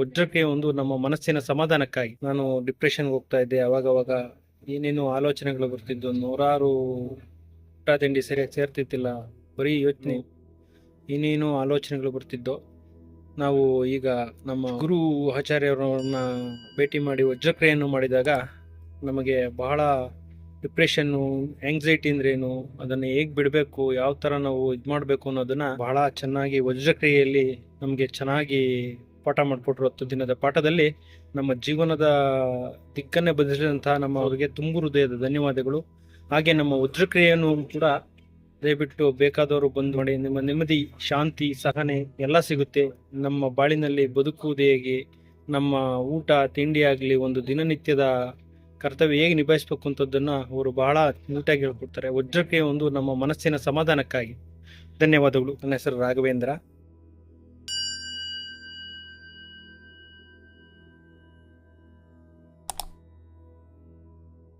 ವಜ್ರಕ್ರಿಯೆ ಒಂದು ನಮ್ಮ ಮನಸ್ಸಿನ ಸಮಾಧಾನಕ್ಕಾಗಿ. ನಾನು ಡಿಪ್ರೆಷನ್ಗೆ ಹೋಗ್ತಾ ಇದ್ದೆ ಅವಾಗ ಅವಾಗ ಏನೇನು ಆಲೋಚನೆಗಳು ಬರ್ತಿದ್ದು ನೂರಾರು ಊಟ ತಿಂಡಿ ಸರಿಯಾಗಿ ಸೇರ್ತಿತ್ತಿಲ್ಲ ಬರೀ ಯೋಚನೆ. ಏನೇನು ಆಲೋಚನೆಗಳು ಬರ್ತಿದ್ದೋ. ನಾವು ಈಗ ನಮ್ಮ ಗುರು ಆಚಾರ್ಯರನ್ನ ಭೇಟಿ ಮಾಡಿ ವಜ್ರಕ್ರಿಯೆಯನ್ನು ಮಾಡಿದಾಗ ನಮಗೆ ಬಹಳ ಡಿಪ್ರೆಷನ್ನು ಆಂಗ್ಸೈಟಿ ಅಂದ್ರೇನು ಅದನ್ನು ಹೇಗೆ ಬಿಡಬೇಕು, ಯಾವ ಥರ ನಾವು ಇದು ಮಾಡಬೇಕು ಅನ್ನೋದನ್ನು ಬಹಳ ಚೆನ್ನಾಗಿ ವಜ್ರಕ್ರಿಯೆಯಲ್ಲಿ ನಮಗೆ ಚೆನ್ನಾಗಿ ಪಾಠ ಮಾಡಿಕೊಟ್ರು ಹತ್ತು ದಿನದ ಪಾಠದಲ್ಲಿ ನಮ್ಮ ಜೀವನದ ದಿಕ್ಕನ್ನೇ ಬದಲಿಸಿದಂತಹ ನಮ್ಮ ಅವರಿಗೆ ತುಂಬು ಹೃದಯದ ಧನ್ಯವಾದಗಳು. ಹಾಗೆ ನಮ್ಮ ವಜ್ರಕ್ರಿಯೆಯನ್ನು ಕೂಡ ದಯವಿಟ್ಟು ಬೇಕಾದವರು ಬಂದು ಮಾಡಿ, ನಿಮ್ಮ ನೆಮ್ಮದಿ, ಶಾಂತಿ, ಸಹನೆ ಎಲ್ಲ ಸಿಗುತ್ತೆ. ನಮ್ಮ ಬಾಳಿನಲ್ಲಿ ಬದುಕುವುದು ಹೇಗೆ? ನಮ್ಮ ಊಟ, ತಿಂಡಿ ಆಗಲಿ, ಒಂದು ದಿನನಿತ್ಯದ ಕರ್ತವ್ಯ ಹೇಗೆ ನಿಭಾಯಿಸ್ಬೇಕು ಅಂತದನ್ನ ಅವರು ಬಹಳ ನೀಟಾಗಿ ಹೇಳ್ಕೊಡ್ತಾರೆ. ವಜ್ರಕ್ರಿಯೆ ಒಂದು ನಮ್ಮ ಮನಸ್ಸಿನ ಸಮಾಧಾನಕ್ಕಾಗಿ. ಧನ್ಯವಾದಗಳು. ನನ್ನ ಹೆಸರು ರಾಘವೇಂದ್ರ.